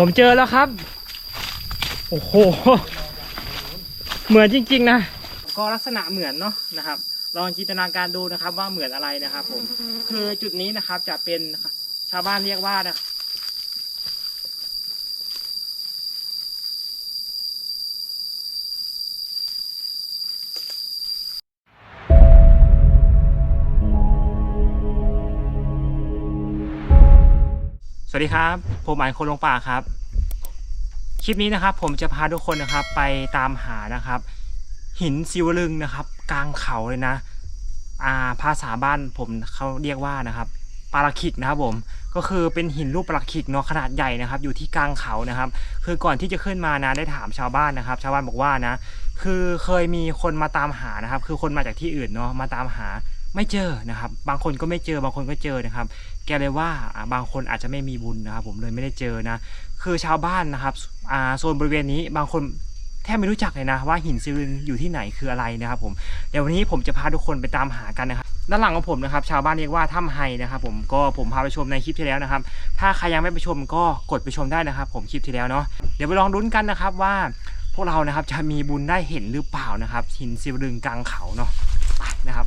ผมเจอแล้วครับ โอ้โห เหมือนจริง ๆ นะ ก็ลักษณะเหมือนเนาะนะครับ ลองจินตนาการดูนะครับว่าเหมือนอะไรนะครับผม คือจุดนี้นะครับจะเป็นชาวบ้านเรียกว่า วัสดีครับ ผมหมายคนลงป่าครับ คลิปนี้นะครับ ผมจะพาทุกคนนะครับ ไปตามหานะครับ หินซิวลึงนะครับ กลางเขาเลยนะ อ่าภาษาบ้านผมเขาเรียกว่านะครับปาราคิกนะครับผมก็คือเป็นหินรูปปาราคิกเนาะขนาดใหญ่นะครับ อยู่ที่กลางเขานะครับ คือก่อนที่จะขึ้นมานะได้ถามชาวบ้านนะครับ ชาวบ้านบอกว่านะ คือเคยมีคนมาตามหานะครับ คือคนมาจากที่อื่นเนาะมาตามหา ไม่เจอนะครับ บางคนก็ไม่เจอบางคนก็เจอนะครับ แกเลยว่าบางคนอาจจะไม่มีบุญนะครับ ผมเลยไม่ได้เจอนะ คือชาวบ้านนะครับอ่าโซนบริเวณนี้บางคนแทบไม่รู้จักเลยนะ ว่าหินซิลินอยู่ที่ไหนคืออะไรนะครับผมเดี๋ยววันนี้ผมจะพาทุกคนไปตามหากันนะครับด้านหลังของผมนะครับชาวบ้านเรียกว่าถ้ำไฮนะครับผมก็ผมพาไปชมในคลิปที่แล้วนะครับ ถ้าใครยังไม่ไปชมก็กดไปชมได้นะครับ ผมคลิปที่แล้วเนาะเดี๋ยวไปลองลุ้นกันนะครับว่าพวกเรานะครับจะมีบุญได้เห็นหรือเปล่านะครับหินซิลินกลางเขาเนาะไปนะครับ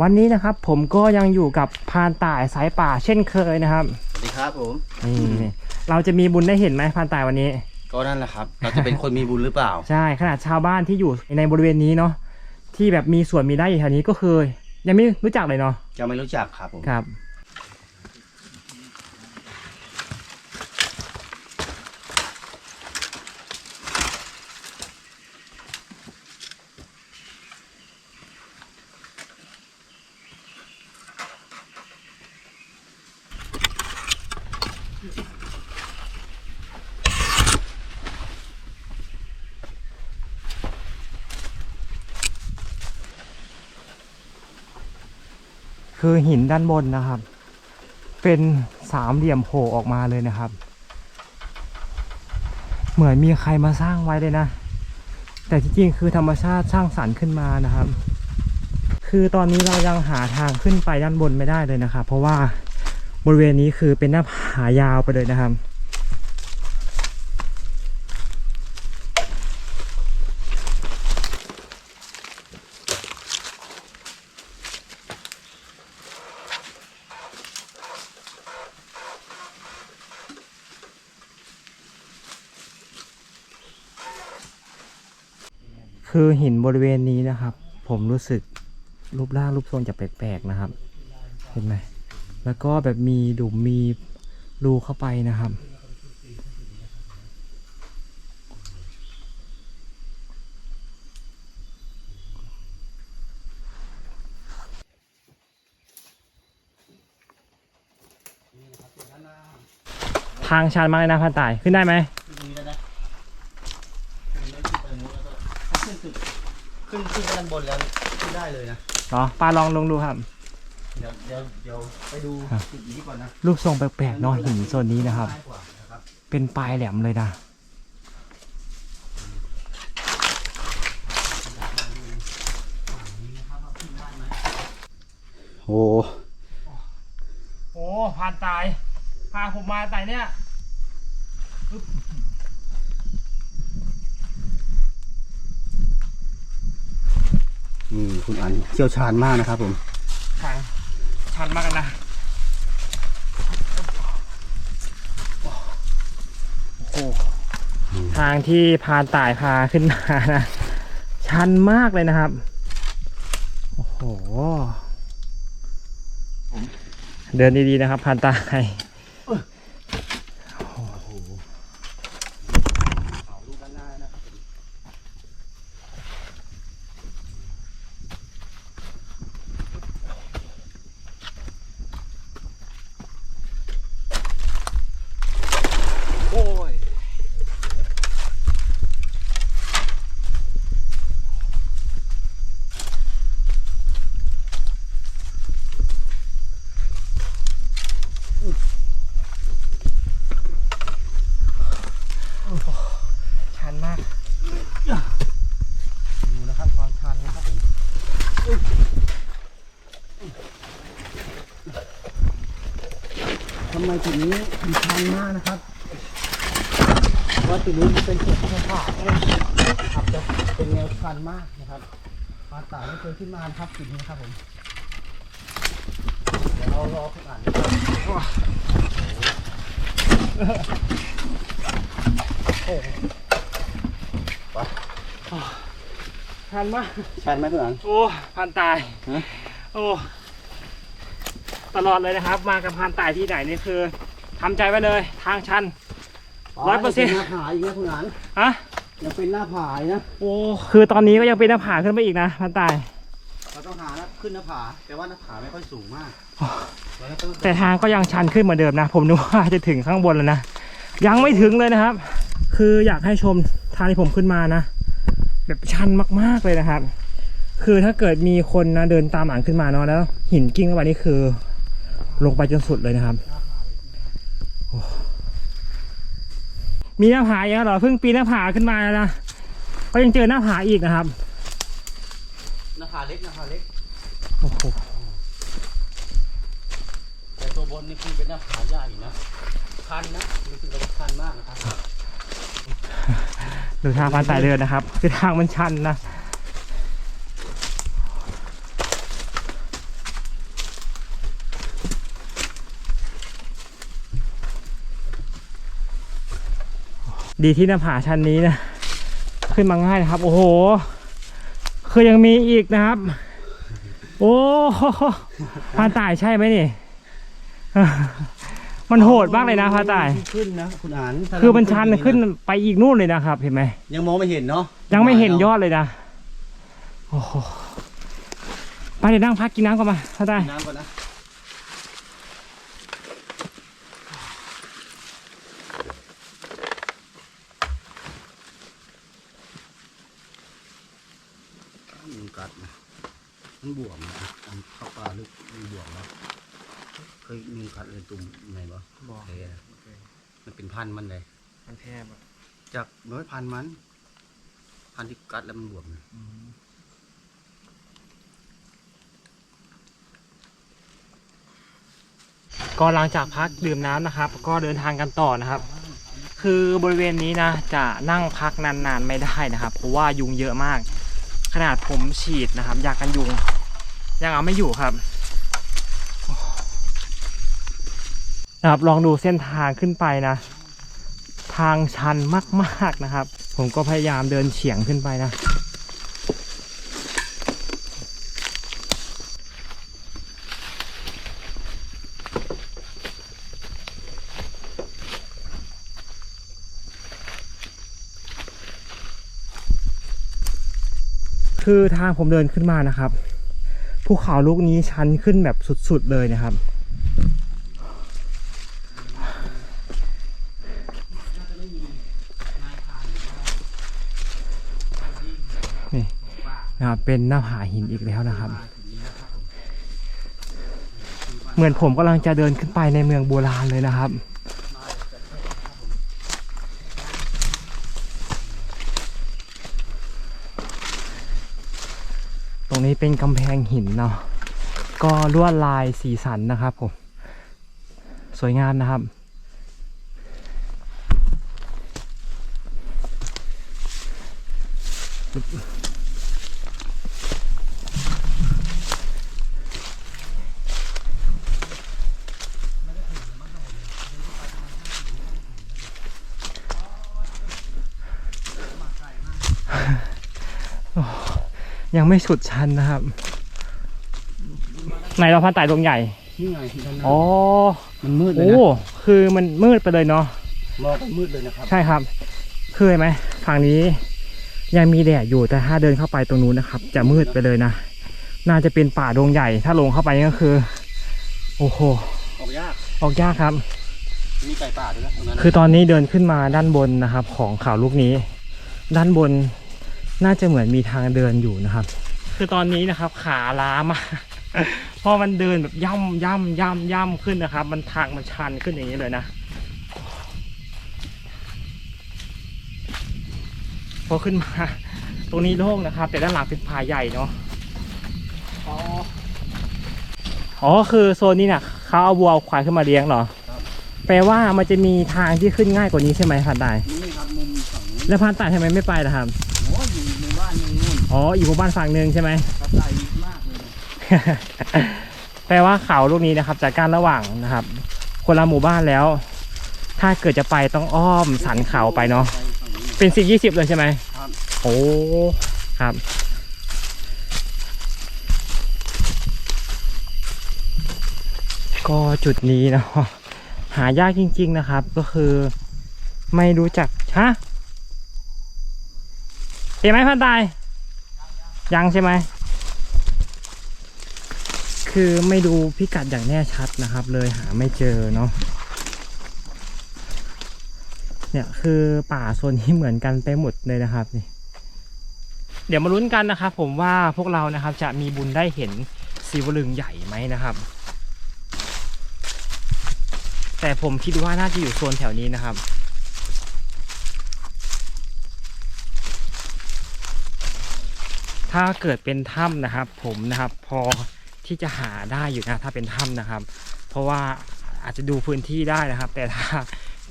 วันนี้นะครับผมก็ยังอยู่กับพรานต่ายสายป่าเช่นเคยนะครับสวัสดีครับผมนี่เราจะมีบุญได้เห็นไหมพรานต่ายวันนี้ ก็นั่นแหละครับเราจะเป็นคนมีบุญหรือเปล่า ใช่ขนาดชาวบ้านที่อยู่ในบริเวณนี้เนาะที่แบบมีส่วนมีได้อยู่แถวนี้ก็คือยังไม่รู้จักเลยเนาะจะไม่รู้จักครับผมครับ คือหินด้านบนนะครับ เป็นสามเหลี่ยมโผล่ออกมาเลยนะครับ เหมือนมีใครมาสร้างไว้เลยนะ แต่ที่จริงคือธรรมชาติสร้างสรรค์ขึ้นมานะครับ คือตอนนี้เรายังหาทางขึ้นไปด้านบนไม่ได้เลยนะครับ เพราะว่าบริเวณนี้คือเป็นหน้าผายาวไปเลยนะครับ คือหินบริเวณนี้นะครับ ผมรู้สึกรูปร่างรูปทรงจะแปลกๆนะครับ เห็นไหมแล้วก็แบบมีดุมมีรูเข้าไปนะครับ ทางชันมากเลยนะพันตายขึ้นได้ไหม ขึ้นตรงนี้แล้วนะขึ้นไม่ขึ้นไปนู้นแล้วก็ถ้าขึ้นตึกขึ้นขึ้นไปด้านบนแล้วขึ้น ได้เลยนะเหรอป้าลองลงดูครับ เดี๋ยวเดี๋ยวเดี๋ยวไปดูครับ จุดนี้ก่อนนะรูปทรงแปลกๆเนาะหินโซนนี้นะครับ ง่ายกว่านะครับเป็นปลายแหลมเลยนะโอ้โอ้ผ่านตายพาผมมาตายเนี่ย นี่คุณอันเชี่ยวชาญมากนะครับผมทางชันมากเลยนะโอ้โหทางที่พานตายพาขึ้นมานะ ชันมากเลยนะครับ โอ้โห เดินดีๆนะครับพานตาย เอาลูกด้านหน้านะครับผม โอ้ย โทำไมจุดนี้มีชันมากนะครับเพราะว่าจุดนี้เป็นจุดที่ขาดนะครับจะเป็นแนวชันมากนะครับมาตาไม่เคยขึ้นมานะครับจุดนี้นะครับผมเดี๋ยวเรารอคุณอ่านนะครับโอ้โหไปชันมากชันไหมคุณอ่านโอ้พันตายฮะโอ้ ตลอดเลยนะครับ มากับพันตายที่ไหนนี่คือทำใจไว้เลยทางชัน ร้อยเปอร์เซ็นต์ หน้าผาอีกนะคุณอ่านฮะยังเป็นหน้าผาอีกนะโอ้คือตอนนี้ก็ยังเป็นหน้าผาขึ้นไปอีกนะพันตาย เราต้องหานะขึ้นหน้าผาแต่ว่าหน้าผาไม่ค่อยสูงมากเราก็ต้องแต่ทางก็ยังชันขึ้นเหมือนเดิมนะ ผมนึกว่าจะถึงข้างบนแล้วนะ ยังไม่ถึงเลยนะครับ คืออยากให้ชมทางที่ผมขึ้นมานะ แบบชันมากๆเลยนะครับ คือถ้าเกิดมีคนนะเดินตามหลังขึ้นมาเนาะแล้ว หินกิ้งเข้าไปนี่คือ ลงไปจนสุดเลยนะครับโอ้มีหน้าผาอีกแล้วเหรอเพิ่งปีนหน้าผาขึ้นมาแล้วนะก็ยังเจอหน้าผาอีกนะครับ หน้าผาเล็กหน้าผาเล็กโอ้โหแต่ตัวบนนี่คือเป็นหน้าผาใหญ่นะคันนะรู้สึกว่าคันมากนะครับดูทางพันสายเดินนะครับคือทางมันชันนะ ดีที่หน้าผาชันนี้นะ ขึ้นมาง่ายนะครับ โอ้โห คือยังมีอีกนะครับ โอ้โหพานตายใช่ไหมนี่ มันโหดมากเลยนะพานตาย ขึ้นนะคุณอ่านคือมันชันขึ้นไปอีกนู่นเลยนะครับ เห็นไหม ยังมองไม่เห็นเนาะ ยังไม่เห็นยอดเลยนะ โอ้โห ไปเดี๋ยวนั่งพักกินน้ำก่อนมาถ้าได้น้ำก่อนนะมันกัดนะ มันบวมนะมันเข้าปลาลึกมันบวมแล้วเคยมีกัดเลยตุ่มไหนบ่บอกแผลนะมันเป็นพันธุ์มันเลย มันแทบจากน้อยพันธุ์มัน พันธุ์ที่กัดแล้วมันบวมนะก็หลังจากพักดื่มน้ำนะครับ ก็เดินทางกันต่อนะครับ คือบริเวณนี้นะ จะนั่งพักนานๆไม่ได้นะครับ เพราะว่ายุงเยอะมาก ขนาดผมฉีดนะครับยากันยุง ยังเอาไม่อยู่ครับนะครับ ลองดูเส้นทางขึ้นไปนะ ทางชันมาก ๆนะครับ ผมก็พยายามเดินเฉียงขึ้นไปนะคือทางผมเดินขึ้นมานะครับ ภูเขาลูกนี้ชันขึ้นแบบสุดๆเลยนะครับ นี่นะครับเป็นหน้าผาหินอีกแล้วนะครับ เหมือนผมกำลังจะเดินขึ้นไปในเมืองโบราณเลยนะครับ รงนี้เป็นกำแพงหินเนาะก็ลวดลายสีสันนะครับผม สวยงามนะครับ ยังไม่สุดชันนะครับ ไหนเราพันไต่ตรงใหญ่ นี่ไงที่ด้านหน้าอ๋อ มันมืดเลยโอ้ นะคือมันมืดไปเลยเนาะ มองไปมืดเลยนะครับ ใช่ครับ คือเห็นไหมฝั่งนี้ ยังมีแดดอยู่แต่ถ้าเดินเข้าไปตรงนู้นนะครับ จะมืดไปเลยนะ น่าจะเป็นป่าดงใหญ่ ถ้าลงเข้าไปก็คือ โอ้โห ออกยาก ออกยากครับ มีไก่ป่าด้วยนะตรงนั้นคือตอนนี้เดินขึ้นมาด้านบนนะครับ ของเขาลูกนี้ ด้านบน น่าจะเหมือนมีทางเดินอยู่นะครับ คือตอนนี้นะครับ ขาล้ามากเพราะมันเดินแบบย่ำย่ำย่ำย่ำขึ้นนะครับ มันทางมันชันขึ้นอย่างนี้เลยนะพอขึ้นมา ตรงนี้โล่งนะครับ แต่ด้านหลังเป็นผาใหญ่เนาะอ๋ออ๋อคือโซนนี้เนี่ยเขาเอาวัวเอาควายขึ้นมาเลี้ยงเหรอแปลว่ามันจะมีทางที่ขึ้นง่ายกว่านี้ใช่ไหมพันตายนี่ครับมุมฝั่งนี้แล้วพันตายทำไมไม่ไปล่ะครับ อ๋ออยู่หมู่บ้านฝั่งหนึ่งใช่ไหมกระต่ายลึกมากเลยแปลว่าเขาลูกนี้นะครับจากการระหว่างนะครับ คนละหมู่บ้านแล้ว ถ้าเกิดจะไปต้องอ้อมสันเขาไปเนาะไปฝั่งนี้เป็นสิบยี่สิบเลยใช่ไหมครับโอ้ครับก็จุดนี้เนาะหายากจริง ๆนะครับ ก็คือไม่รู้จักฮะเห็นไหมพันตาย ยังใช่ไหม คือไม่ดูพิกัดอย่างแน่ชัดนะครับ เลยหาไม่เจอเนาะ เนี่ยคือป่าโซนนี้เหมือนกันไปหมดเลยนะครับนี่ เดี๋ยวมาลุ้นกันนะครับ ผมว่าพวกเรานะครับจะมีบุญได้เห็นสีวลึงใหญ่ไหมนะครับ แต่ผมคิดว่าน่าจะอยู่โซนแถวนี้นะครับ ถ้าเกิดเป็นถ้ำนะครับ ผมนะครับ พอที่จะหาได้อยู่นะถ้าเป็นถ้ำนะครับ เพราะว่าอาจจะดูพื้นที่ได้นะครับ แต่ถ้า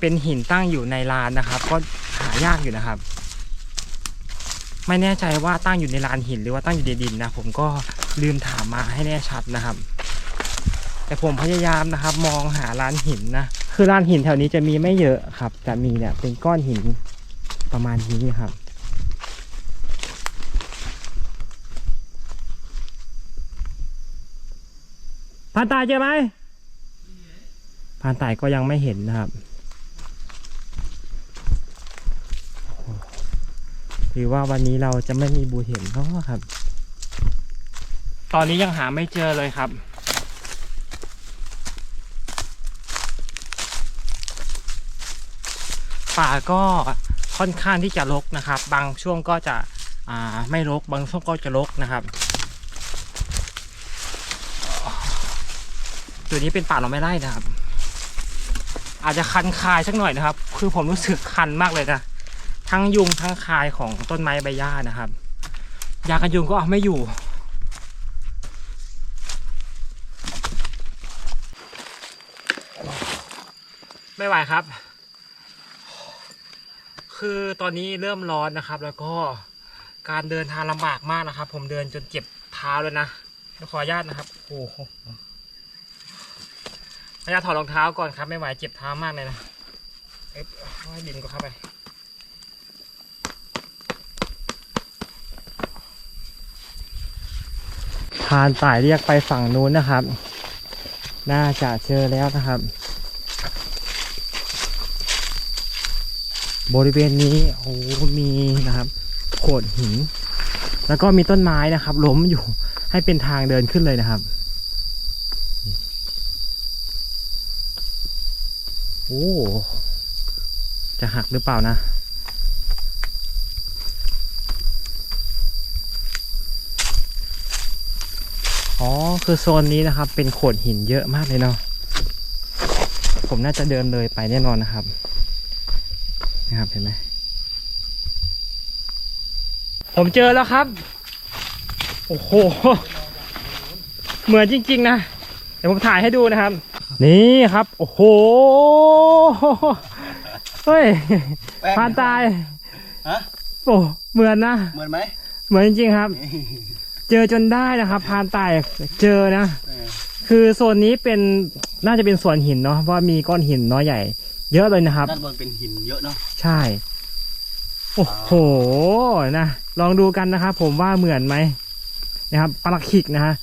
เป็นหินตั้งอยู่ในลานนะครับ ก็หายากอยู่นะครับ ไม่แน่ใจว่าตั้งอยู่ในลานหินหรือว่าตั้งอยู่ในดินนะผมก็ลืมถามมาให้แน่ชัดนะครับ แต่ผมพยายามนะครับ มองหาลานหินนะคือลานหินแถวนี้จะมีไม่เยอะครับ จะมีเนี่ยเป็นก้อนหินประมาณนี้ครับ พานตายเจอไหมพานตายก็ยังไม่เห็นนะครับหรือว่าวันนี้เราจะไม่มีบูเห็นเพราะครับ ตอนนี้ยังหาไม่เจอเลยครับ ป่าก็ค่อนข้างที่จะรกนะครับ บางช่วงก็จะไม่รก บางช่วงก็จะรกนะครับ จุดนี้เป็นป่าเราไม่ไร่นะครับ อาจจะคันคายสักหน่อยนะครับ คือผมรู้สึกคันมากเลยนะทั้งยุงทั้งคายของต้นไม้ใบหญ้านะครับยากันยุงก็เอาไม่อยู่ ไม่ไหวครับ คือตอนนี้เริ่มร้อนนะครับ แล้วก็การเดินทางลำบากมากนะครับ ผมเดินจนเจ็บเท้าเลยนะขออนุญาตนะครับ โอ้ โหพยายามถอดรองเท้าก่อนครับไม่ไหวเจ็บเท้ามากเลยนะเอ๊ะให้ดินก็เข้าไปพานสายเรียกไปฝั่งนู้นนะครับ น่าจะเจอแล้วนะครับ บริเวณนี้โอ้โหมีนะครับ โขดหิน แล้วก็มีต้นไม้นะครับ ล้มอยู่ให้เป็นทางเดินขึ้นเลยนะครับ อ้จะหักหรือเปล่านะอ๋อ คือโซนนี้นะครับ เป็นโขดหินเยอะมากเลยเนาะผมน่าจะเดินเลยไปแน่นอนนะครับนะครับเห็นไหมผมเจอแล้วครับ โอ้โห เหมือนจริง ๆ นะ เดี๋ยวผมถ่ายให้ดูนะครับ นี่ครับ โอ้โหเฮ้ยแป้ง พานตายฮะโอ้เหมือนนะ เหมือนไหมเหมือนจริงๆครับ เจอจนได้นะครับ พานตายเจอนะ เออคือโซนนี้เป็นน่าจะเป็นส่วนหินเนาะเพราะว่ามีก้อนหินน้อยใหญ่ เยอะเลยนะครับ ด้านบนเป็นหินเยอะเนาะใช่ โอ้โหนะลองดูกันนะครับผมว่าเหมือนไหม นะครับปลักขิกนะฮะ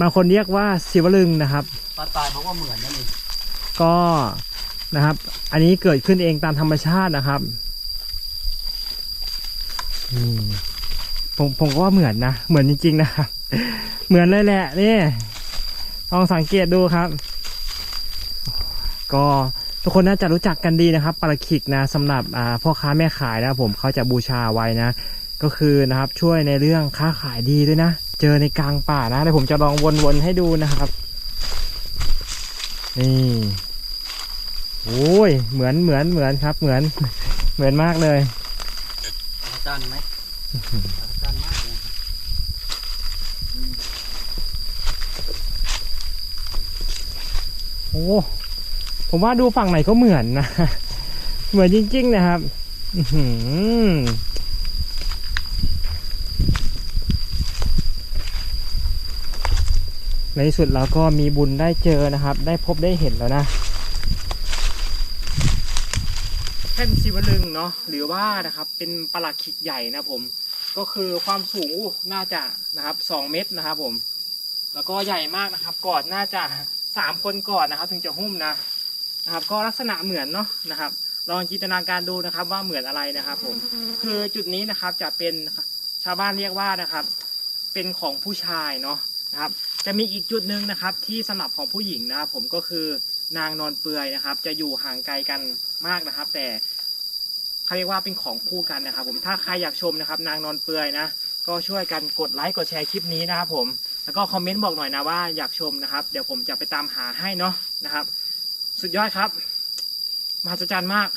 บางคนเรียกว่าศิวลึงนะครับปลาตายเพราะว่าเหมือนนั่นเองก็นะครับ อันนี้เกิดขึ้นเองตามธรรมชาตินะครับอืมผมผมก็ว่าเหมือนนะ เหมือนจริงๆนะครับเหมือนเลยแหละนี่ลองสังเกตดูครับ ก็ทุกคนน่าจะรู้จักกันดีนะครับปลาขิกนะสำหรับอ่าพ่อค้าแม่ขายนะครับผมเขาจะบูชาไว้นะ ก็คือนะครับช่วยในเรื่องค้าขายดีด้วยนะ เจอในกลางป่านะเดี๋ยวผมจะลองวนๆให้ดูนะครับ นี่โอ้ยเหมือนเหมือนเหมือนครับ เหมือน เหมือนมากเลยอาจารย์ไหมอาจารย์มากเลยโอ้ผมว่าดูฝั่งไหนก็เหมือนนะ เหมือนจริง ๆ นะครับ อื้อหือ ในที่สุดเราก็มีบุญได้เจอนะครับ ได้พบได้เห็นแล้วนะแท่นศิวลึงเนาะหรือว่านะครับเป็นปลักขิกใหญ่นะผมก็คือความสูงอู้น่าจะนะครับสองเมตรนะครับผมแล้วก็ใหญ่มากนะครับกอนน่าจะสามคนกอนนะครับ ถึงจะหุ้มนะนะครับ ก็ลักษณะเหมือนเนาะนะครับ ลองจินตนาการดูนะครับว่าเหมือนอะไรนะครับผมคือจุดนี้นะครับจะเป็นชาวบ้านเรียกว่านะครับ เป็นของผู้ชายเนาะนะครับ จะมีอีกจุดหนึ่งนะครับที่สำหรับของผู้หญิงนะครับผมก็คือนางนอนเปลือยนะครับ จะอยู่ห่างไกลกันมากนะครับ แต่เขาเรียกว่าเป็นของคู่กันนะครับ ผมถ้าใครอยากชมนะครับ นางนอนเปลือยนะก็ช่วยกันกดไลค์กดแชร์คลิปนี้นะครับ ผมแล้วก็คอมเมนต์บอกหน่อยนะว่าอยากชมนะครับ เดี๋ยวผมจะไปตามหาให้เนาะนะครับ สุดยอดครับมหัศจรรย์มาก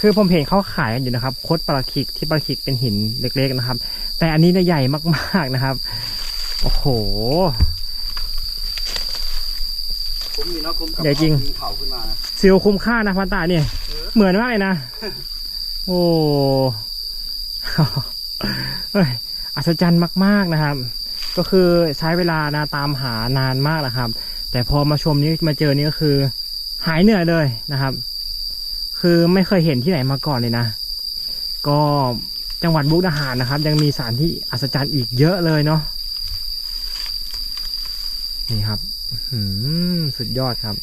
คือผมเห็นเขาขายกันอยู่นะครับคดปลาคิกที่ปลาคิกเป็นหินเล็ก ๆนะครับ แต่อันนี้เนี่ยใหญ่มาก ๆนะครับ โอ้โหผมมีเนาะผมกับใหญ่จริงยิเขาขึ้นมานะซิลคุ้มค่านะพันตาเนี่ย เหมือนมากเลยนะ โอ้ เฮ้ยอัศจรรย์มาก ๆนะครับ ก็คือใช้เวลานะตามหานานมากนะครับ แต่พอมาชมนี้มาเจอนี่ก็คือ หายเหนื่อยเลยนะครับ คือไม่เคยเห็นที่ไหนมาก่อนเลยนะ ก็ จังหวัดมุกดาหารนะครับ ยังมีสถานที่อัศจรรย์อีกเยอะเลยเนาะนี่ครับสุดยอดครับ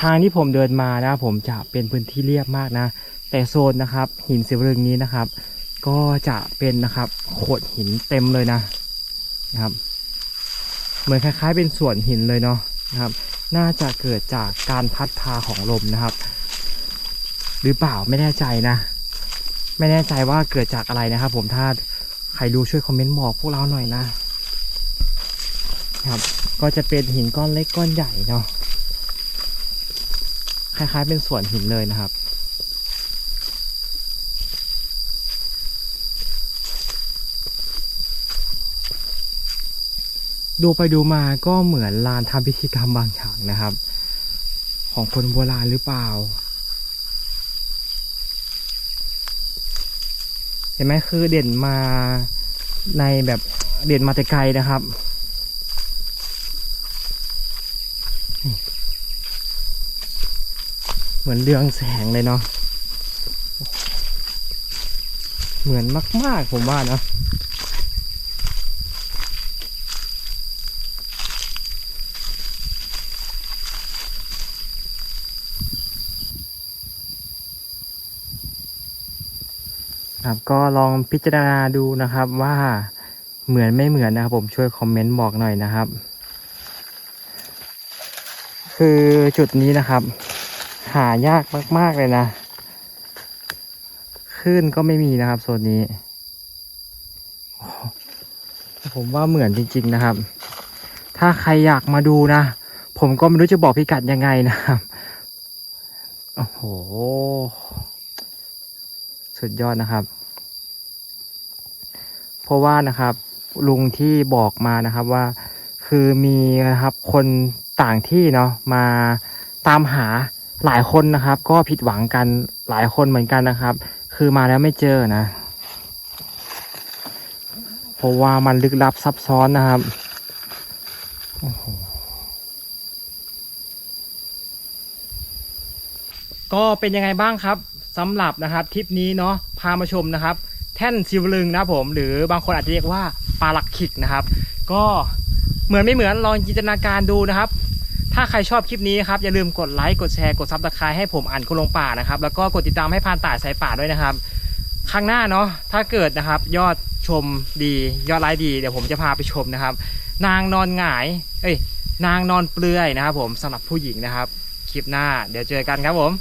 ทางที่ผมเดินมานะ ผมจะเป็นพื้นที่เรียบมากนะ แต่โซนนะครับ หินสิวลึงนี้นะครับ ก็จะเป็นนะครับโขดหินเต็มเลยนะนะครับ เหมือนคล้ายๆ เป็นส่วนหินเลยเนาะนะครับ น่าจะเกิดจากการพัดพาของลมนะครับ หรือเปล่าไม่แน่ใจนะ ไม่แน่ใจว่าเกิดจากอะไรนะครับ ผมถ้าใครดูช่วยคอมเมนต์บอกพวกเราหน่อยนะครับ ก็จะเป็นหินก้อนเล็กก้อนใหญ่เนาะคล้ายๆเป็นส่วนหินเลยนะครับ ดูไปดูมาก็เหมือนลานทำพิธีกรรมบางอย่างนะครับ ของคนโบราณหรือเปล่า เห็นไหมคือเด่นมาในแบบเด่นมาแต่ไกลนะครับเหมือนเรืองแสงเลยเนาะเหมือนมาก ๆ ผมว่าเนาะ ครับก็ลองพิจารณาดูนะครับว่าเหมือนไม่เหมือนนะครับ ผมช่วยคอมเมนต์บอกหน่อยนะครับ คือจุดนี้นะครับ หายากมาก ๆ เลยนะคลื่นก็ไม่มีนะครับโซนนี้ ผมว่าเหมือนจริง ๆนะครับ ถ้าใครอยากมาดูนะ ผมก็ไม่รู้จะบอกพิกัดยังไงนะครับ โอ้โห สุดยอดนะครับ เพราะว่านะครับ ลุงที่บอกมานะครับว่า คือมีนะครับคนต่างที่เนาะมาตามหาหลายคนนะครับ ก็ผิดหวังกันหลายคนเหมือนกันนะครับ คือมาแล้วไม่เจอนะ เพราะว่ามันลึกลับซับซ้อนนะครับก็เป็นยังไงบ้างครับ สำหรับนะครับทริปนี้เนาะพามาชมนะครับ แท่นซิวลึงนะผมหรือบางคนอาจจะเรียกว่าปลาหลักขิกนะครับ ก็เหมือนไม่เหมือนลองจินตนาการดูนะครับ ถ้าใครชอบคลิปนี้ครับอย่าลืมกดไลค์กดแชร์กดซับสไครต์ให้ผมอ่านคนลงป่านะครับ แล้วก็กดติดตามให้พานต่ายสายป่าด้วยนะครับ ครั้งหน้าเนาะถ้าเกิดนะครับ ยอดชมดี ยอดไลค์ดีเดี๋ยวผมจะพาไปชมนะครับ นางนอนหงาย เอ้ย นางนอนเปลือยนะครับผมสำหรับผู้หญิงนะครับ คลิปหน้า เดี๋ยวเจอกันครับผม